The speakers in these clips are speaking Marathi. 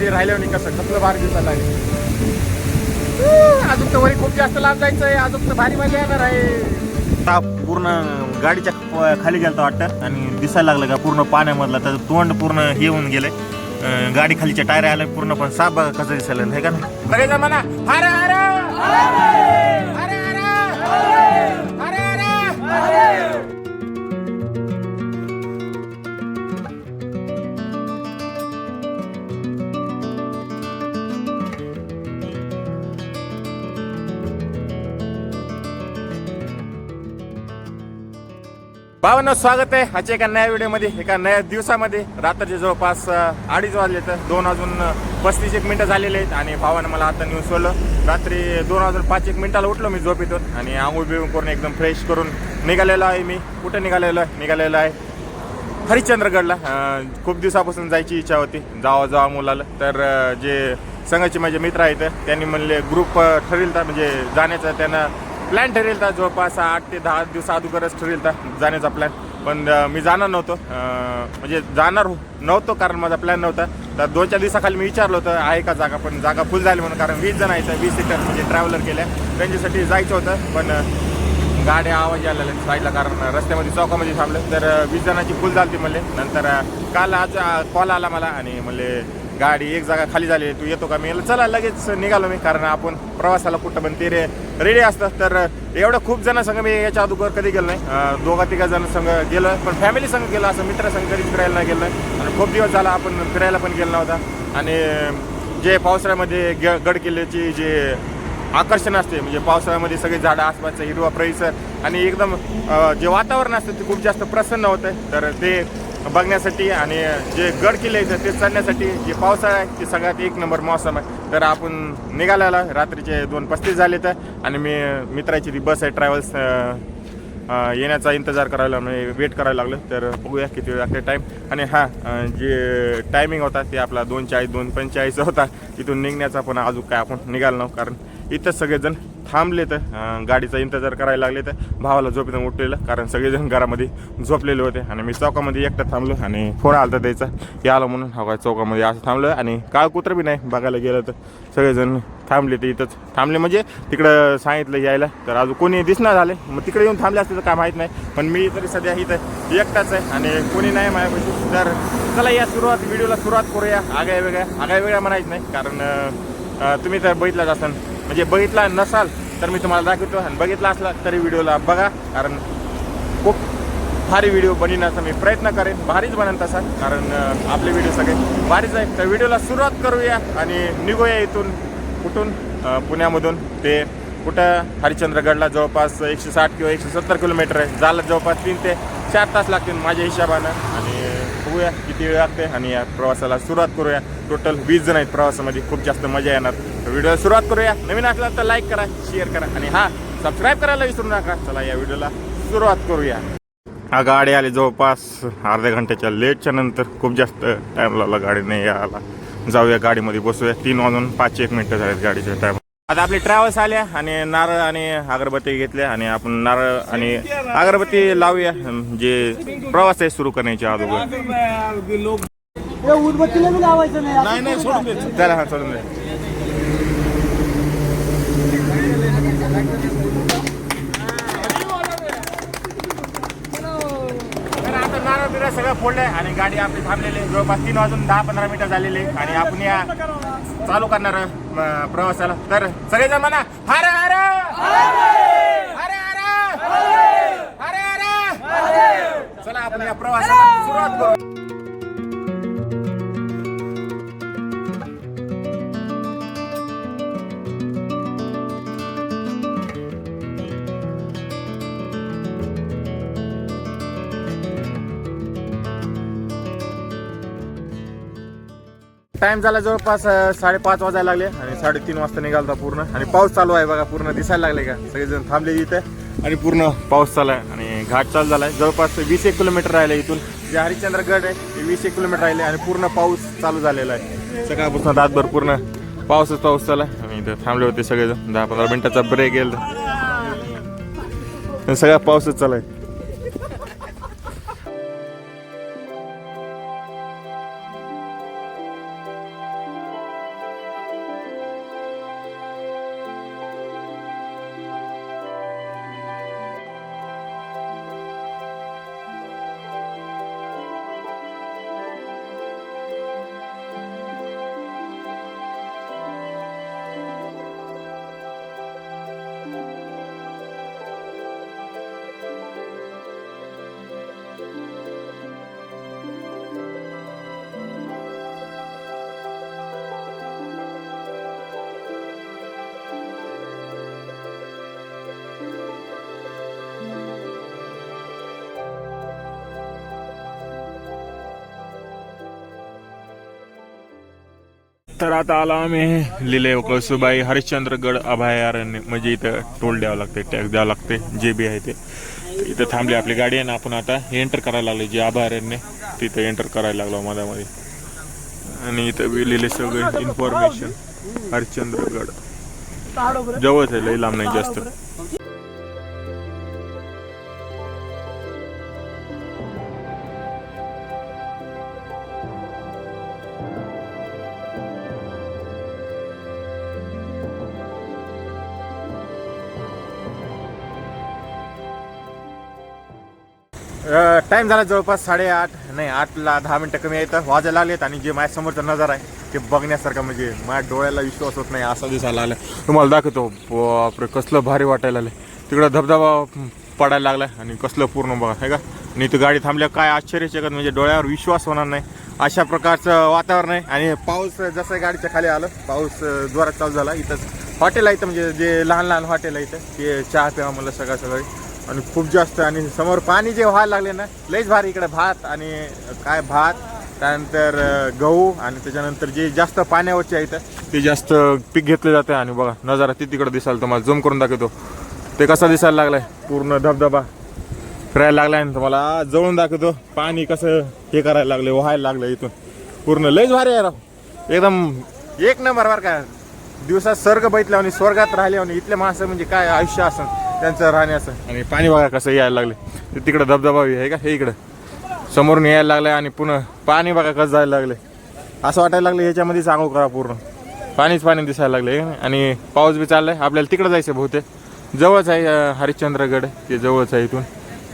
स्वर्गामध्ये राहिल्यावर नाही कसं? कसलं भारी दिसायला लागले. अजून तर वरी खूप जास्त लांब जायचं आहे अजून तर भारी मजा येणार आहे. पूर्ण गाडीच्या खाली गेलता वाटतं आणि दिसायला लागलं का पूर्ण पाण्यामधला तर तोंड पूर्ण हे होऊन गेले. गाडी खालीच्या टायर आल्या पूर्ण पण साप बघा कसं दिसायला हे का नाही? म्हणा भावांनो स्वागत आहे. आजच्या एका नव्या व्हिडिओमध्ये एका नव्या दिवसामध्ये. रात्रीचे जवळपास अडीच वाजले तर दोन वाजून पस्तीस एक मिनटं झालेले आहेत आणि भावानं मला आता न्यूज सोडलं रात्री दोन वाजून पाच एक मिनिटाला उठलो मी झोपेतून आणि आंघोळ बिघून करून एकदम फ्रेश करून निघालेलो आहे मी. कुठं निघालेलो आहे? निघालेलो आहे हरिश्चंद्रगडला. खूप दिवसापासून जायची इच्छा होती. जावा जावा मुलाला. तर जे संघाचे माझे मित्र आहेत त्यांनी म्हणले ग्रुप ठरेल म्हणजे जाण्याचा त्यांना प्लॅन ठरेल जवळपास आठ ते दहा दिवस अगोदरच ठरेल तर जाण्याचा प्लॅन पण मी जाणार नव्हतो. म्हणजे जाणार हो- नव्हतो कारण माझा प्लॅन नव्हता. तर दोन चार दिवसाखाली मी विचारलं होतं आहे का जागा? पण जागा फुल झाली म्हणून कारण वीस जण आहेत वीस सीटर म्हणजे ट्रॅव्हलर केल्या. त्यांच्यासाठी जायचं होतं पण गाड्या आवाज यायला लागले. साईडला कारण रस्त्यामध्ये चौकामध्ये थांबलं. तर वीस जणांची फुल झाली म्हणले. नंतर काल आज कॉल आला मला आणि म्हणले गाडी एक जागा खाली झाली तू येतो का? मी चला लगेच निघालो मी कारण आपण प्रवासाला कुठं पण ते रे रेडी असतात. तर एवढं खूप जण संग मी याच्या अगोदर कधी गेलो नाही. दोघा तिघा जण संग गेलो पण फॅमिली संग गेलो असं मित्र संग कधीच फिरायला नाही गेलो. आणि खूप दिवस झाला आपण फिरायला पण गेलो नव्हता. आणि जे पावसाळ्यामध्ये ग गड किल्ल्याची जे आकर्षण असते म्हणजे पावसाळ्यामध्ये सगळे झाडं आसपासचा हिरवा परिसर आणि एकदम जे वातावरण असतं ते खूप जास्त प्रसन्न होतं. तर ते बघण्यासाठी आणि जे गड किल्ले आहेत ते चढण्यासाठी जे पावसाळा आहे ते सगळ्यात एक नंबर मौसम आहे. तर आपण निघालेला रात्रीचे दोन पस्तीस झाले तर. आणि मी मित्राची ती बस आहे ट्रॅव्हल्स येण्याचा इंतजार करायला म्हणजे वेट करायला लागलं. तर बघूया किती वेळ लागते टाईम आणि हां जे टायमिंग होता ते आपला दोन चाळीस दोन पंचेचाळीस होता. तिथून निघण्याचा पण अजून काय आपण निघालो कारण इथंच सगळेजण थांबले तर गाडीचा इंतजार करायला लागले तर भावाला झोपेतून उठलेलं कारण सगळेजण घरामध्ये झोपलेले होते आणि मी चौकामध्ये एकटं थांबलो आणि फोन आलता द्यायचा याला म्हणून हा काय चौकामध्ये असं थांबलं आणि काळ कुत्र बी नाही बघायला गेलं तर सगळेजण थांबले ते इथंच. थांबले म्हणजे तिकडं सांगितलं यायला तर अजून कोणी दिसणार झाले? मग तिकडे येऊन थांबले असते तर काय माहीत नाही पण मी तरी सध्या इथं एकटाच आहे आणि कोणी नाही माझ्यापाशी. तर चला या सुरुवात व्हिडिओला सुरुवात करूया. आगाय वेगळ्या आगळ्या वेगळ्या म्हणायचं नाही कारण तुम्ही तर बघितलाच असाल म्हणजे बघितला नसाल तर मी तुम्हाला दाखवतो. आणि बघितला असला तरी व्हिडिओला बघा कारण खूप भारी व्हिडिओ बनविण्याचा मी प्रयत्न करेन. भारीच बनन तसा कारण आपले व्हिडिओ सगळे भारीच आहेत. तर व्हिडिओला सुरुवात करूया आणि निघूया इथून कुठून? पुण्यामधून. ते कुठं? हरिश्चंद्रगडला जवळपास एकशे साठ किंवा एकशे सत्तर किलोमीटर आहे. झालं जवळपास तीन ते चार तास लागतील माझ्या हिशोबानं. बघूया किती वेळ लागते आणि या प्रवासाला सुरुवात करूया. टोटल वीस जण आहेत प्रवासामध्ये खूप जास्त मजा येणार. व्हिडिओ व्हिडिओला सुरुवात करूया. नवीन असला तर लाईक करा शेअर करा आणि हा सबस्क्राईब करायला विसरू नका. चला या व्हिडिओला सुरुवात करूया. हा गाडी आली जवळपास अर्ध्या घंट्याच्या लेटच्या नंतर. खूप जास्त टाईम लागला गाडी नाही यायला जाऊया गाडीमध्ये बसूया. तीन वाजून पाच एक मिनटं झालेत गाडीच्या टाईम आता आपली ट्रॅव्हल्स आल्या आणि नारळ आणि अगरबत्ती घेतल्या आणि आपण नारळ आणि अगरबत्ती लावूया. जे प्रवास आहे सुरू करण्याच्या अगोदर. हे चला हा सोडून दे तर आता नारळ सगळं फोडलंय आणि गाडी आपली थांबलेली. जवळपास तीन वाजून दहा पंधरा मिनिटं झालेली. आणि आपण या चालू करणार प्रवासाला. तर सगळेजण म्हणा हर हर! हर हर! हर हर! चला आपण या प्रवासाला सुरुवात करू. टाइम झाला जवळपास साडेपाच वाजायला लागले आणि साडेतीन वाजता निघालता पूर्ण. आणि पाऊस चालू आहे बघा पूर्ण दिसायला लागले का? सगळेजण थांबले इथे. आणि पूर्ण पाऊस चालू आहे आणि घाट चालू झाला आहे. जवळपास वीस एक किलोमीटर राहिले इथून. जे हरिश्चंद्रगड आहे ते वीस एक किलोमीटर राहिले आणि पूर्ण पाऊस चालू झालेला आहे. सकाळपासून रातभर पूर्ण पाऊसच पाऊस चालू आहे. आणि इथं थांबले होते सगळेजण. दहा पंधरा मिनटाचा ब्रेक गेला. सगळा पाऊसच चालू आहे. तर आता आला आम्ही. लिले कळसुबाई हरिश्चंद्रगड अभयारण्य म्हणजे इथं टोल द्यावं लागते टॅक्स द्यावं लागते जे बी आहे ते. तर इथं थांबली आपली गाडी आहे ना आपण आता एंटर करायला लागलो जे अभयारण्य तिथं एंटर करायला लागलो मधामध्ये. आणि इथं बी लिहिले सगळे इन्फॉर्मेशन हरिश्चंद्रगड. जवळच आहे लई लांब नाही जास्त. टाइम झाला जवळपास साडेआठ नाही आठला दहा मिनटं कमी येतं वाजायला लागलेत आणि जे माझ्या समोरचा नजर आहे ते बघण्यासारखं म्हणजे माझ्या डोळ्याला विश्वास होत नाही असा दिसायला आला तुम्हाला दाखवतो बापरे कसलं भारी वाटायला आलं तिकडं धबधबा पडायला लागला आणि कसलं पूर्ण बघा आहे का? आणि इथं गाडी थांबल्या काय आश्चर्यचकत म्हणजे डोळ्यावर विश्वास होणार नाही. अशा प्रकारचं वातावरण आहे आणि पाऊस जसं गाडीच्या खाली आलं पाऊस जोरात चालू झाला. इथंच हॉटेल आहे इथं म्हणजे जे लहान लहान हॉटेल आहे इथं ते चहा प्यावा मला सगळं सगळं आणि खूप जास्त आणि समोर पाणी जे व्हायला लागले ना लईच भारी इकडे भात आणि काय भात त्यानंतर गहू आणि त्याच्यानंतर जे जास्त पाण्यावरचे आहे इथं ते जास्त पीक घेतलं जातं आणि बघा नजारा ती तिकडे दिसायला तुम्हाला जम करून दाखवतो. ते कसा दिसायला लागलाय? पूर्ण धबधबा फिरायला लागलाय आणि तुम्हाला जवळून दाखवतो पाणी कसं हे करायला लागले व्हायला लागलं इथून. पूर्ण लईच भारी आहे राव. एकदम एक नंबर बरं का दिवसात स्वर्ग बैतल्या आणि स्वर्गात राहिले आणि इथले माणसं म्हणजे काय आयुष्य असं त्यांचं राहण्याचं आणि पाणी बघा कसं यायला लागले. ते तिकडं धबधबा बी आहे का? हे इकडं. समोरून यायला लागलं आणि पुन्हा पाणी बघा कसं जायला लागले असं वाटायला लागलं ह्याच्यामध्ये सांगू करा पूर्ण. पाणीच पाणी दिसायला लागले आणि पाऊस बी चाललाय. आपल्याला तिकडं जायचं बहुतेक. जवळच आहे हरिश्चंद्रगड. ते जवळच आहे इथून.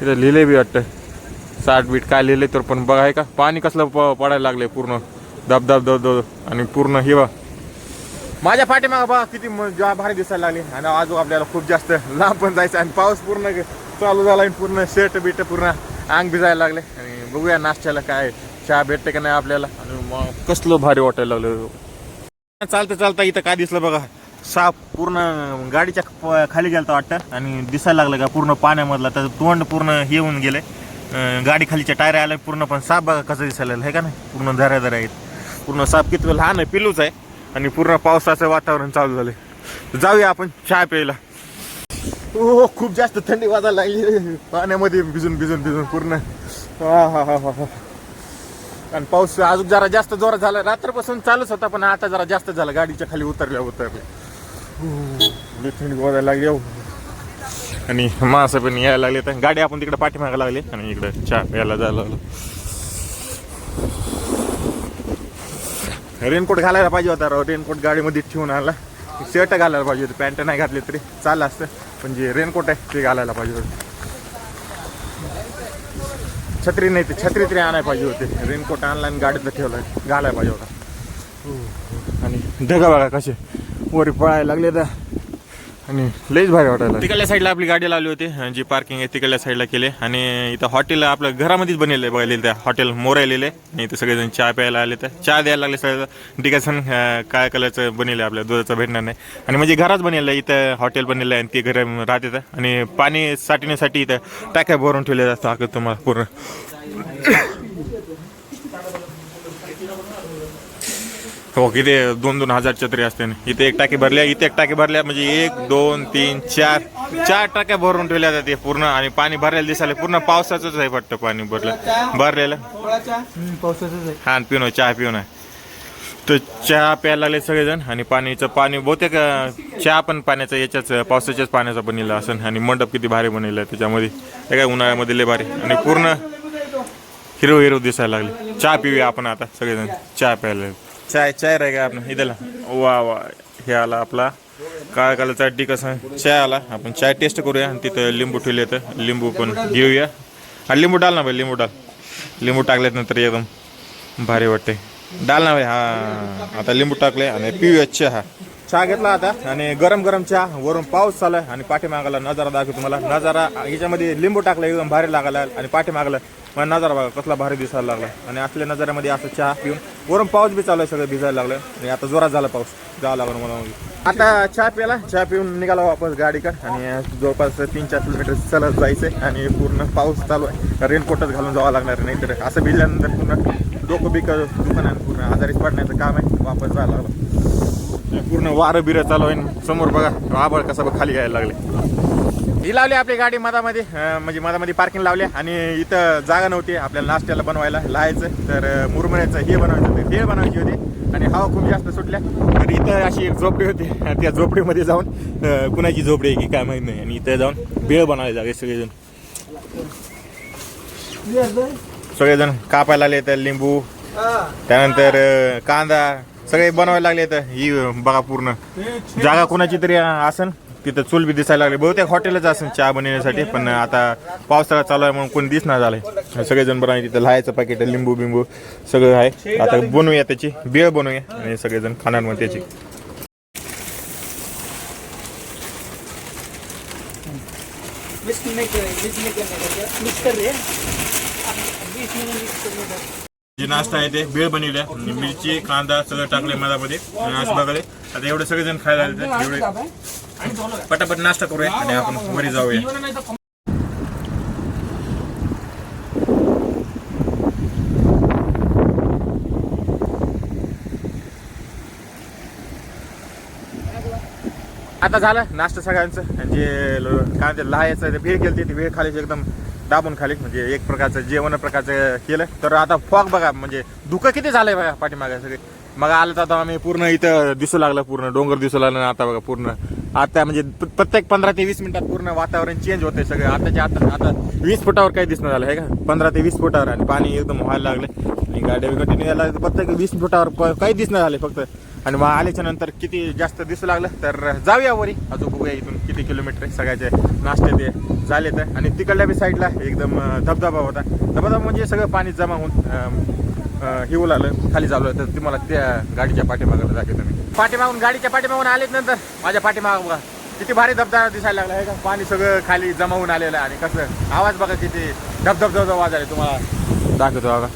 तिथं लिहिले बी वाटतं. साठ बीट काय लिहिले तर पण बघाय का? पाणी कसलं प पडायला लागले पूर्ण. धब धब धब धब आणि पूर्ण हिवा माझ्या पाठीमागं बघा किती म- भारी दिसायला लागली. आणि आज आपल्याला खूप जास्त लांब पण जायचं आणि पाऊस पूर्ण चालू झाला आणि पूर्ण शर्ट बिट पूर्ण अंग भिजायला लागले. आणि बघूया नाश्त्याला काय चहा भेटते का नाही आपल्याला. आणि मग कसलं भारी वाटायला लागलं. चालतं चालता. इथं काय दिसलं बघा. साप पूर्ण गाडीच्या प- खाली गेलता वाटतं. आणि दिसायला लागलं का पूर्ण पाण्यामधला. त्याचं तोंड पूर्ण हे होऊन गेलंय गाडी खालीच्या टायर आल्या. पूर्ण पण साप बघा कसं दिसायला आहे हे का नाही? पूर्ण धऱ्या धऱ्या आहेत. पूर्ण साप किती लहान आहे पिलूच आहे. आणि पूर्ण पावसाचं वातावरण चालू झालं जाऊया आपण चहा प्यायला. हो खूप जास्त थंडी वाजायला लागली. पाण्यामध्ये भिजून भिजून भिजून पूर्ण. हा हा हा हा हा. आणि पाऊस अजून जरा जास्त जोरात झाला रात्रपासून चालूच होता पण आता जरा जास्त झाला गाडीच्या खाली उतरल्या उतरल्या. हो, थंडी वाजायला लागली अहो. आणि माणसं पण यायला लागले तर गाडी आपण तिकडे पाठीमागा लागली आणि इकडे चहा प्यायला जायला लागलो. रेनकोट घालायला पाहिजे होता राव. रेनकोट गाडीमध्ये ठेवून आणला. शर्ट घालायला पाहिजे होते. पॅन्ट नाही घातली तरी चाललं असतं. पण जे रेनकोट आहे ते घालायला पाहिजे होतं. छत्री नाही ते छत्री तरी आणायला पाहिजे होते. रेनकोट आणला आणि गाडीतलं ठेवला. घालायला पाहिजे होता. आणि ढगा बघा कसे. वर पळायला लागले तर आणि लईच भारी वाटायला तिकडल्या साईडला आपली गाडी लावली होती जी पार्किंग आहे तिकडल्या साईडला केली. आणि इथं हॉटेल आपलं घरामध्येच बनलेलं आहे बघायला त्या हॉटेल मोरायलेले आणि इथं सगळेजण चहा प्यायला आले तर चहा द्यायला लागले सगळं डिकासन काय कलरचं बनलेलं आहे आपल्या दुधाचं भेटणार नाही. आणि म्हणजे घराच बनलेलं आहे इथं हॉटेल बनलेलं आहे आणि ते घर राहते तर आणि पाणी साठवण्यासाठी इथं टाक्या भरून ठेवले जातं तुम्हाला पूर्ण. हो किती दोन दोन हजारच्या तरी असते. इथे एक टाकी भरल्या इथे एक टाकी भरल्या म्हणजे एक दोन तीन चार चार टाक्या भरून ठेवल्या जाते पूर्ण आणि पाणी भरलेलं दिसायला पूर्ण पावसाचंच आहे वाटतं पाणी भरलं. भरलेलं? पावसाचं हा आणि पिऊन चहा पिऊन आहे. तर चहा प्यायला लागले सगळेजण आणि पाणीचं पाणी बहुतेक चहा पण पाण्याचा याच्याच पावसाच्याच पाण्याचा बनलेला असं आणि मंडप किती भारी बनलेला आहे त्याच्यामध्ये. काय उन्हाळ्यामध्ये लय भारी. आणि पूर्ण हिरो हिरो दिसायला लागले. चहा पिऊया आपण आता सगळेजण. चहा प्यायला चाय चाय रे का आपण इथला वा वा. हे आला आपला काळा कलरचा टी कसं? चाय आला. आपण चाय टेस्ट करूया. आणि तिथं लिंबू ठेवले तर लिंबू पण घेऊया. हा लिंबू डाल ना भाई लिंबू डाल. लिंबू टाकल्यानंतर एकदम भारी वाटते. डाल ना भाई हा. आता लिंबू टाकले आणि पिऊया चहा. चहा घेतला आता. आणि गरम गरम चहा. वरून पाऊस चालू आहे. आणि पाठीमागाला नजारा दाखव तुम्हाला. नजारा याच्यामध्ये लिंबू टाकलं एकदम भारी लागायला. आणि पाठीमागला मग नजारा बघा कसला भारी दिसायला लागला. आणि असल्या नजाऱ्यामध्ये असं चहा पिऊन वरून पाऊस बी चालू आहे सगळं भिजायला लागलं. आणि आता जोरात झाला पाऊस. जावं लागला मला मग. आता चहा प्याला चहा पिऊन निघाला वापस गाडीकडे. आणि जवळपास तीन चार किलोमीटर चालत जायचंय. आणि पूर्ण पाऊस चालू आहे. रेनकोटच घालून जावं लागणार नाही तर असं भिजल्यानंतर पूर्ण डोकं बिक दुकान आहे पूर्ण आजारीच पडण्याचं काम आहे. वापस जायला लागलं. पूर्ण वारं बिरं चालू आहे. समोर बघा आबळ कसं बघ खाली यायला लागले. ही लावली आपली गाडी मधामध्ये म्हणजे मधामध्ये पार्किंग लावली आणि इथं जागा नव्हती आपल्याला नाश्त्याला बनवायला. लाहायचं तर मुरमुऱ्याचं हे बनवायचं होतं भेळ बनवायची होती. आणि हवा खूप जास्त सुटल्या. तर इथं अशी एक झोपडी होती त्या झोपडीमध्ये जाऊन कुणाची झोपडी आहे की काय माहीत नाही. आणि इथं जाऊन भेळ बनवायला जागे सगळेजण. सगळेजण कापायला लागले तर लिंबू त्यानंतर कांदा सगळे बनवायला लागले तर ही बघा पूर्ण. जागा कोणाची तरी असन तिथं चूल बी दिसायला लागले. बहुतेक हॉटेलच असेल चहा बनवण्यासाठी पण आता पावसाळा चालू आहे म्हणून कोणी दिसणार झालंय. सगळेजण बनवाय तिथं लाहायचं पाकिट लिंबू बिंबू सगळं आहे. आता बनवूया त्याची बेळ बनवूया आणि सगळेजण खाणार मग त्याची. मिक्स नहीं कर मिक्स नहीं करने का मिक्स कर रहे हैं बीच मिक्स करने का जे नाश्ता आहे ते बेळ बनवल्या मिरची कांदा सगळं टाकले मधामध्ये. आणि असं बघाले आता एवढे सगळेजण खायला एवढे. पटापट नाश्ता करूया आणि आपण वरी जाऊया. आता झालं नाश्ता सगळ्यांचं. जे काय ते लाहायचं ते भेळ केली ती भेळ खाली एकदम दाबून खाली म्हणजे एक प्रकारचं जेवण प्रकारचं केलं. तर आता फॉग बघा म्हणजे धुकं किती झालंय बघा पाठीमागे सगळे. मग आलं तर आता आम्ही पूर्ण इथं दिसू लागलं पूर्ण डोंगर दिसू लागलं आता बघा पूर्ण. आता म्हणजे प्रत्येक पंधरा ते वीस मिनिटात पूर्ण वातावरण चेंज होतंय सगळं. आताच्या आता आता वीस फुटावर काही दिसणं झालं आहे का? पंधरा ते वीस फुटावर आणि पाणी एकदम व्हायला लागलं आणि गाड्या कंटिन्यू निघायला प्रत्येक वीस फुटावर काही दिसणं झाले फक्त. आणि मग आल्याच्यानंतर किती जास्त दिसू लागलं तर जाऊया वरी. अजून बघूया इथून किती किलोमीटर आहे. सगळ्याचे नाश्ते ते झाले तर. आणि तिकडल्या बी साईडला एकदम धबधबा होता. धबधबा म्हणजे सगळं पाणी जमा होऊन अं, हे होऊ लागलं खाली चालू तर तुम्हाला त्या गाडीच्या पाठीमागाला दाखवतो मी. पाठीमागून गाडीच्या पाठीमागून आलेच नंतर. माझ्या पाठीमाग बघा. किती भारी धबधबा दिसायला लागला. आहे का? पाणी सगळं खाली जमा होऊन आलेलं आहे. आणि कसं? आवाज बघा किती धबधब धबधब आवाज आले तुम्हाला. दाखवतो बघा.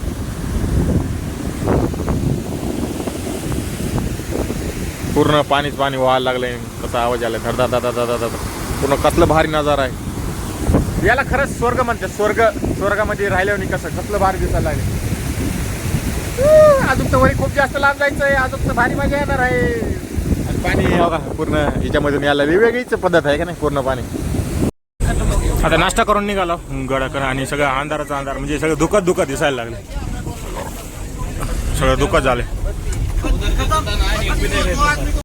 पूर्ण पाणीच पाणी व्हायला लागलंय. कसा आवाज आला धडधा दादा दादा दादा पूर्ण कसलं भारी नजारा आहे. याला खरंच स्वर्ग म्हणते स्वर्ग स्वर्गामध्ये राहिल्यावर कसं? कसलं भारी दिसायला लागले अजून तर वरी खूप जास्त लांब जायचं आहे अजून तर भारी मजा येणार आहे. आणि पाणी पूर्ण याच्यामधून यायला वेगवेगळीच पद्धत आहे का नाही पूर्ण पाणी? आता नाश्ता करून निघालो. गडाकडे आणि सगळं अंधाराचा अंधार. म्हणजे सगळं दुखत दुखत दिसायला लागले सगळं दुखत झालं Các bạn có.